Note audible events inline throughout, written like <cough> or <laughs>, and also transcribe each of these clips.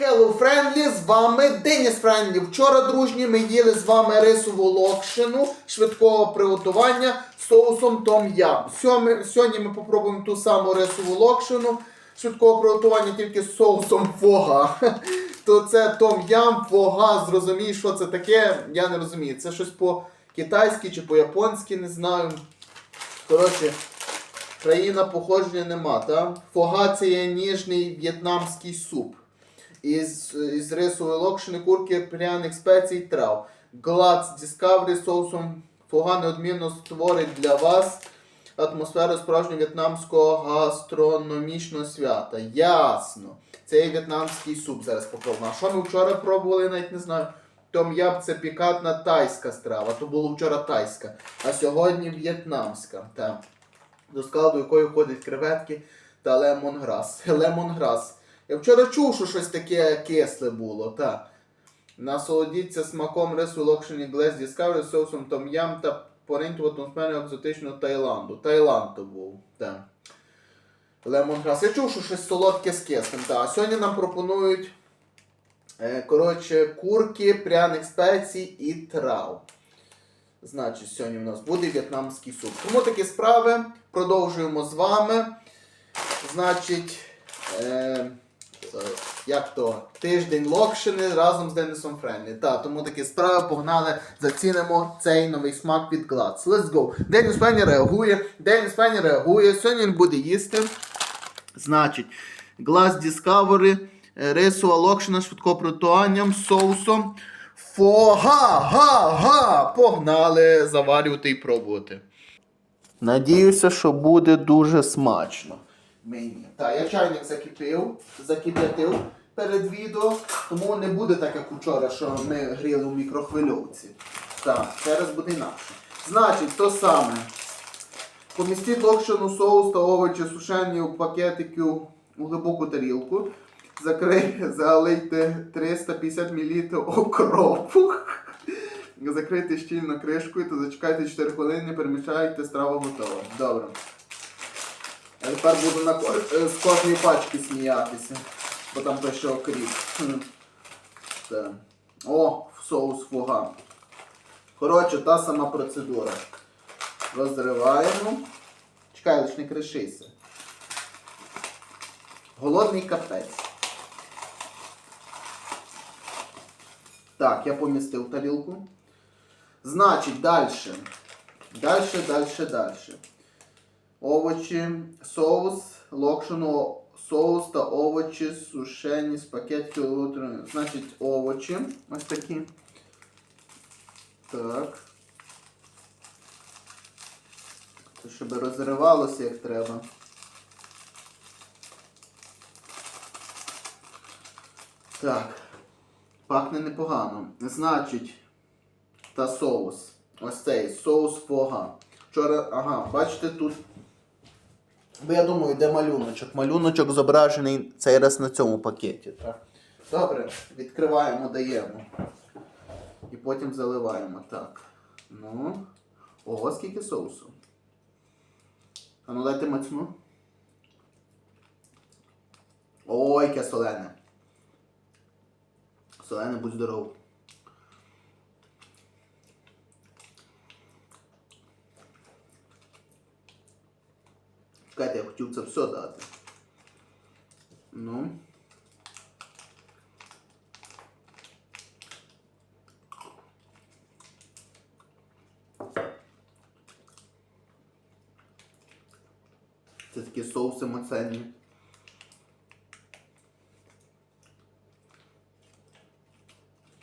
Hello Friendly, з вами Деніс Френдлі. Вчора, дружні, ми їли з вами рисову локшину швидкого приготування з соусом том ям. Сьогодні ми попробуємо ту саму рисову локшину швидкого приготування тільки з соусом фога. <laughs> То це том ям, фога, зрозумій, що це таке, я не розумію. Це щось по-китайськи чи по-японськи, не знаю. Коротше, країна походження нема, так? Фога це є ніжний в'єтнамський суп із, із рисової локшини, курки, пряних спецій, трав. Глац з соусом фога неодмінно створить для вас атмосферу справжнього в'єтнамського гастрономічного свята. Ясно. Це є в'єтнамський суп. Зараз попробуємо. А що ми вчора пробували, навіть не знаю. Том яб це пікантна тайська страва. То було вчора тайська, а сьогодні в'єтнамська. До складу якої входять креветки та лемонграс. Лемонграс. Я вчора чув, що щось таке кисле було, так. Насолодіться смаком рису локшені Glass Discovery з соусом том та пориньте в атмосферу екзотичного Таїланду. Таїланд то був, так. Лемонграс. Я чув, що щось солодке з кислим, так. А сьогодні нам пропонують е, коротше, курки, пряних спецій і трав. Значить, сьогодні у нас буде в'єтнамський суп. Тому такі справи. Продовжуємо з вами. Значить, е, як то, тиждень локшини разом з Денисом Френлі. Та, тому такі справи погнали, зацінимо цей новий смак від Glatz. Let's go. Деніс Френлі реагує. Деніс Френлі реагує. Сьогодні він буде їсти. Значить, Glass Discovery, е, рисова локшина з з соусом. Фога! Га! Га! Погнали заварювати і пробувати. Надіюся, що буде дуже смачно. Мені. Так, я чайник закипів, закип'ятив перед відео, тому не буде так, як вчора, що ми гріли у мікрохвильовці. Так, зараз буде інакше. Значить, то саме. Помістіть локшину соус та овочі сушені у пакетики у глибоку тарілку. Закрий, <laughs> залийте 350 мл окропу. <laughs> Закрийте щільно кришкою та зачекайте 4 хвилини, перемішайте, страва готова. Добре. Я тепер буду на ко- е, з кожної пачки сміятися, бо там пише окріп. О, соус фуга. Коротше, та сама процедура. Розриваємо. Чекай, лиш не кришися. Голодний капець. Так, я помістив тарілку. Значить, далі. Далі, далі, далі. Овочі, соус, локшину, соус та овочі сушені з пакетів. Значить, овочі. Ось такі. Так. Це щоб розривалося як треба. Так. Пахне непогано. Значить, та соус. Ось цей соус фога. Вчора, ага, бачите тут. Бо я думаю, де малюночок. Малюночок зображений цей раз на цьому пакеті. Так. Добре, відкриваємо, даємо. І потім заливаємо. Так. Ну. Ого, скільки соусу. А ну дайте мацну. Ой, яке солене. Солене, будь здоров. Чекайте, я хотів це все дати. Ну. Це такі соуси моценні.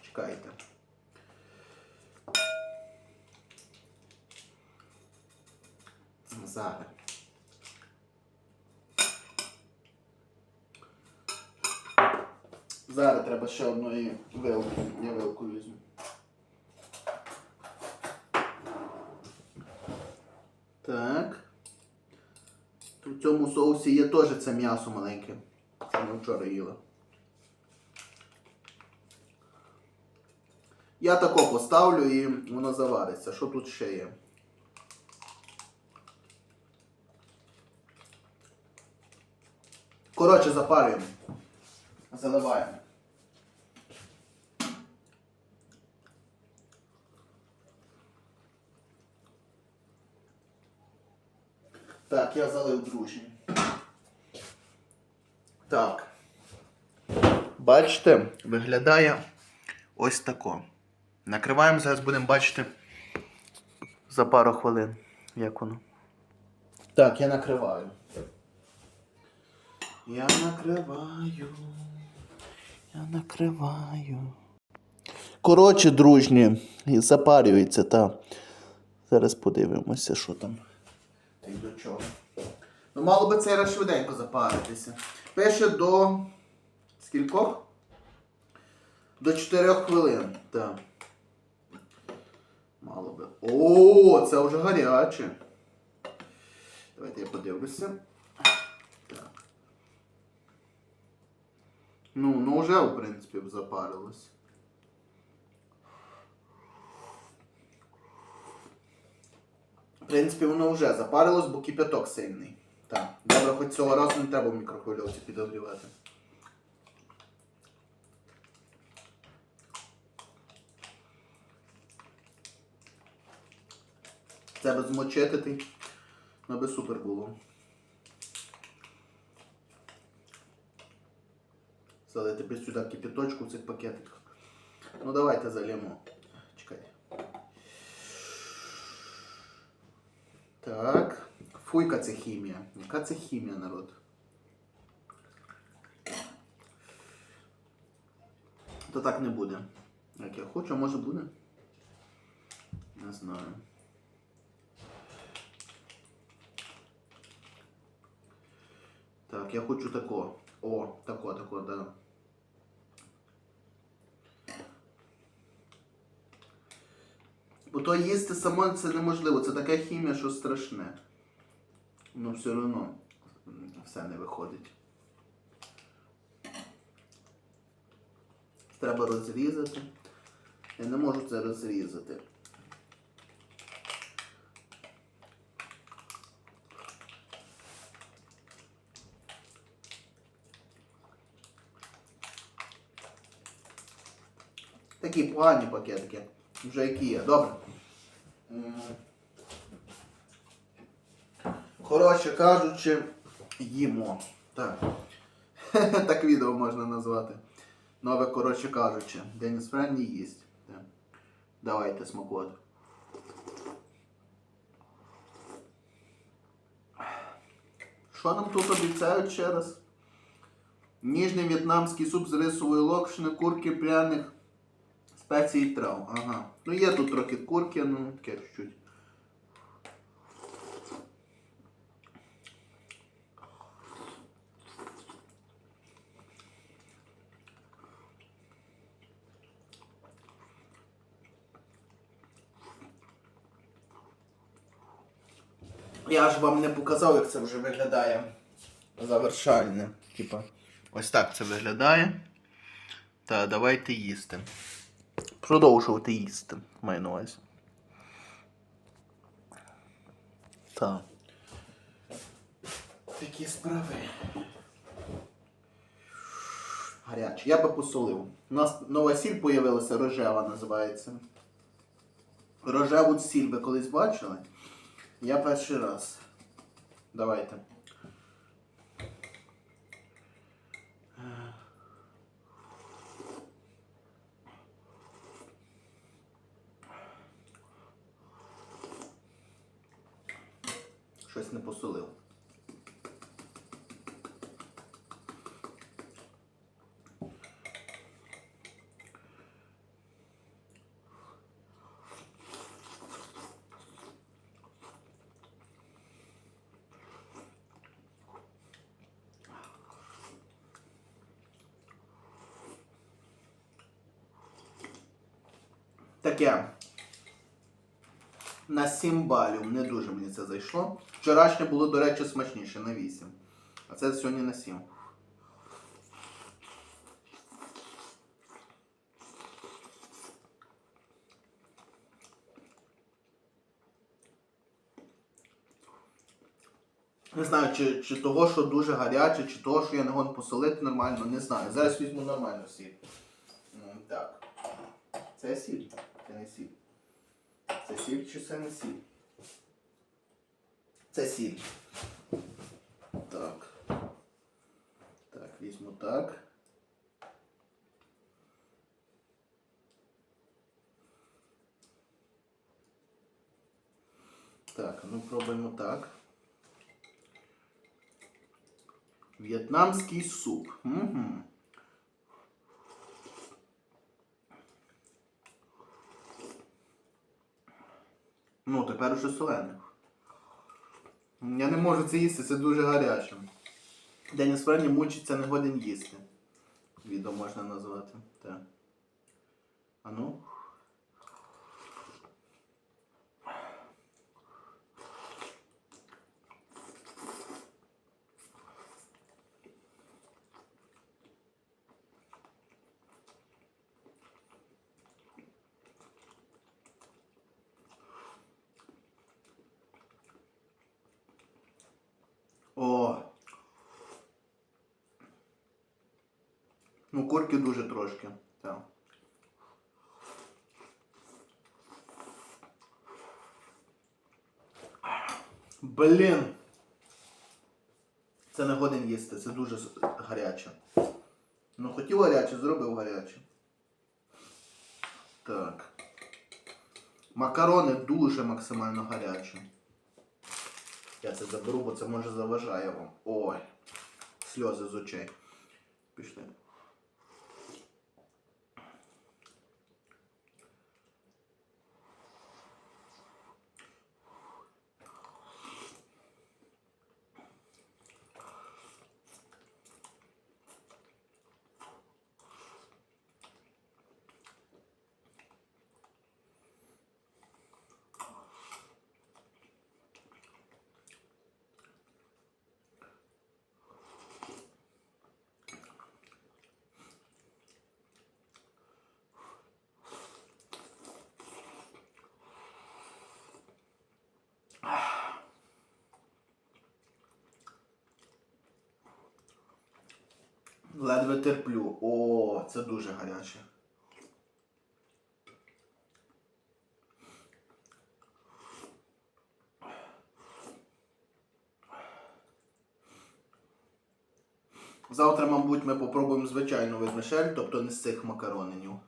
Чекайте. Зараз. Зараз треба ще одної вилки. Я вилку візьму. Так. В цьому соусі є теж це м'ясо маленьке, що ми вчора їли. Я тако поставлю і воно завариться. Що тут ще є? Коротше, запарюємо. Заливаємо. Так, я залив дружній. Так. Бачите, виглядає ось тако. Накриваємо, зараз будемо бачити за пару хвилин, як воно. Так, я накриваю. Я накриваю. Я накриваю. Коротше, дружні, запарюється, та. Зараз подивимося, що там. Й до чого. Ну, мало би цей раз швиденько запаритися. Пише до. Скількох? До 4 хвилин. Так. Мало би. О, це вже гаряче. Давайте я подивлюся. Так. Ну, ну вже, в принципі, запарилось. Принципі, воно вже запарилось, бо кипяток сильний. Так. Добре, хоч цього разу не треба в мікрохвильовці підогрівати. Би змочити, ну би супер було. Залити сюди кипяточку в цих пакетиках. Ну давайте зальємо. Чекайте. Так. Фуйка це хімія. Яка це хімія, народ? То так не буде. Як я хочу, а може буде? Не знаю. Так, я хочу тако. О, тако, тако, да. Бо то їсти само це неможливо. Це така хімія, що страшне. Ну все одно все не виходить. Треба розрізати. Я не можу це розрізати. Такі погані пакетики. Вже які є. Добре. Коротше кажучи, їмо. Так. <laughs> так відео можна назвати. Нове, коротше кажучи. Деніс Френні їсть. Так. Давайте смакувати. Що нам тут обіцяють ще раз? Ніжний в'єтнамський суп з рисової локшини, курки пряних спецій і трав. Ага. Ну є тут трохи курки, ну таке чуть-чуть. Я ж вам не показав, як це вже виглядає завершальне. Типа, ось так це виглядає. Та давайте їсти. Продовжувати їсти, маю на увазі. Так. Такі справи. Гаряче. Я би посолив. У нас нова сіль появилася, рожева називається. Рожеву сіль ви колись бачили? Я перший раз. Давайте. Щось не посолив. Таке. На 7 балів. Не дуже мені це зайшло. Вчорашнє було, до речі, смачніше на 8. А це сьогодні на 7. Не знаю, чи, чи того, що дуже гаряче, чи того, що я не гон посолити нормально, не знаю. Зараз візьму нормальну сіль. Так. Це сіль. Не сіль. Це сіль чи це не сіль? Це сіль. Так. Так, візьму так. Так, ну пробуємо так. В'єтнамський суп. Угу. Ну, тепер уже солених. Я не можу це їсти, це дуже гаряче. День Френні мучиться не годин їсти. Відео можна назвати. Так. А ну. О. Ну, корки дуже трошки. Так. Блін. Це не годин їсти, це дуже гаряче. Ну, хотів гаряче, зробив гаряче. Так. Макарони дуже максимально гарячі. Я це заберу, бо це може заважає вам. Ой. Сльози з очей. Пішли. Ледве терплю. О, це дуже гаряче. Завтра, мабуть, ми попробуємо звичайну вермишель, тобто не з цих макаронинів.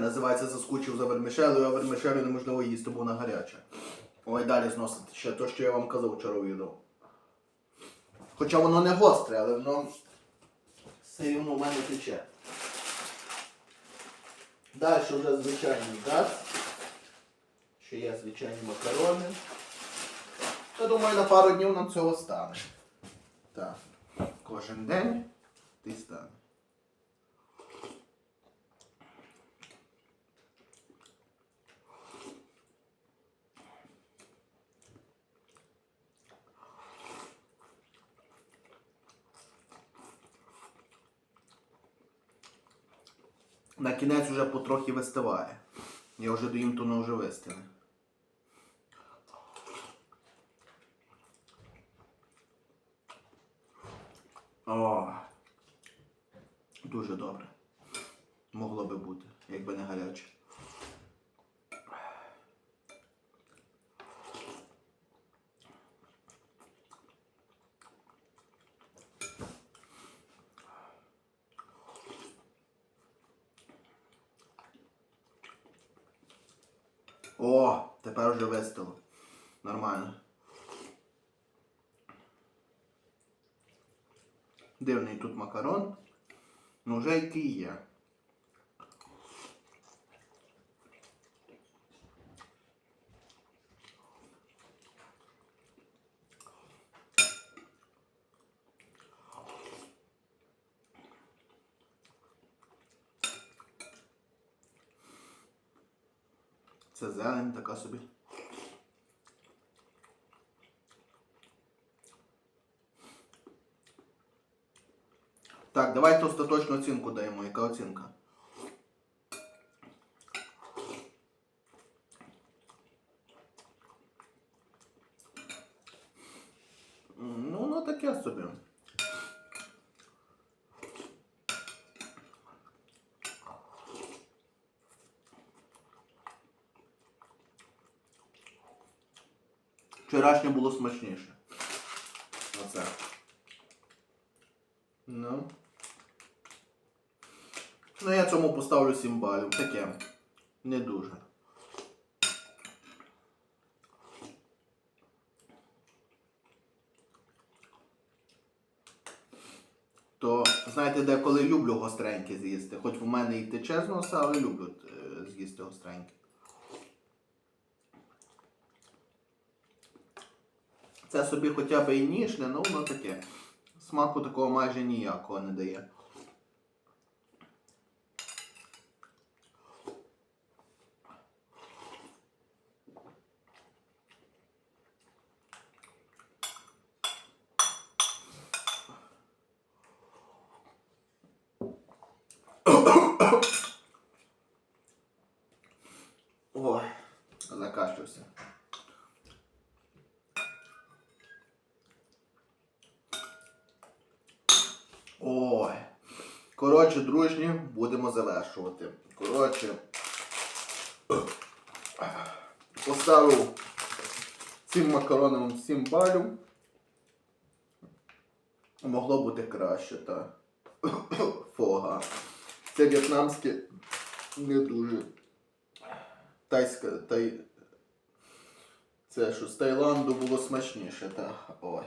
Називається заскучив за вермішелю, а вермішелю неможливо їсти, бо вона гаряча. Ой, далі зносити ще те, що я вам казав вчора у відео. Хоча воно не гостре, але воно все рівно в мене тече. Далі вже звичайний газ. Ще є звичайні макарони. Я думаю, на пару днів нам цього стане. Так. Кожен день ти стане. На кінець вже потрохи вистиває. Я вже доїм, то воно вже вистине. О, дуже добре. Могло би бути, якби не гаряче. О, тепер вже вистило. Нормально. Дивний тут макарон. Ну вже який є. Це зелень така собі. Так, давайте остаточну оцінку даємо. Яка оцінка? таке собі. Вчорашнє було смачніше. Оце. Ну. Ну, я цьому поставлю 7 балів. Таке. Не дуже. То, знаєте, деколи люблю гостреньке з'їсти. Хоч в мене і тече з носа, але люблю е, з'їсти гостреньке. Це собі хоча б і ніжне, ну воно таке. Смаку такого майже ніякого не дає. Ой, закашлявся. Ой. Коротше, дружні, будемо завершувати. Коротше. Поставив цим макаронам 7 балів. Могло бути краще, та. Фога. Це в'єтнамське не дуже. Тайська, тай... Це що з Таїланду було смачніше, та. Ой.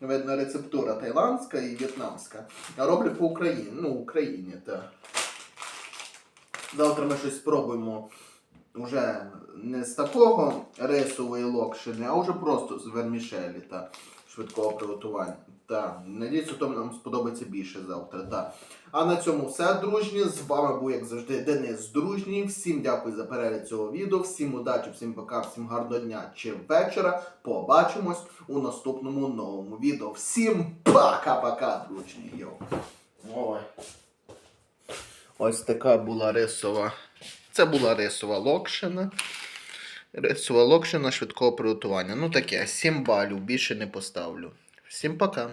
Видно, рецептура таїландська і в'єтнамська. Я роблю по Україні. Ну, Україні, так. Завтра ми щось спробуємо вже не з такого рисової локшини, а вже просто з вермішелі та швидкого приготування. Та, надіюсь, то нам сподобається більше завтра. Та. А на цьому все, дружні. З вами був, як завжди, Денис Дружній. Всім дякую за перегляд цього відео. Всім удачі, всім пока, всім гарного дня чи вечора. Побачимось у наступному новому відео. Всім пока-пока, дружні. Йо. Ой. Ось така була рисова. Це була рисова локшина. Рисова локшина швидкого приготування. Ну таке, 7 балів, більше не поставлю. Всім пока.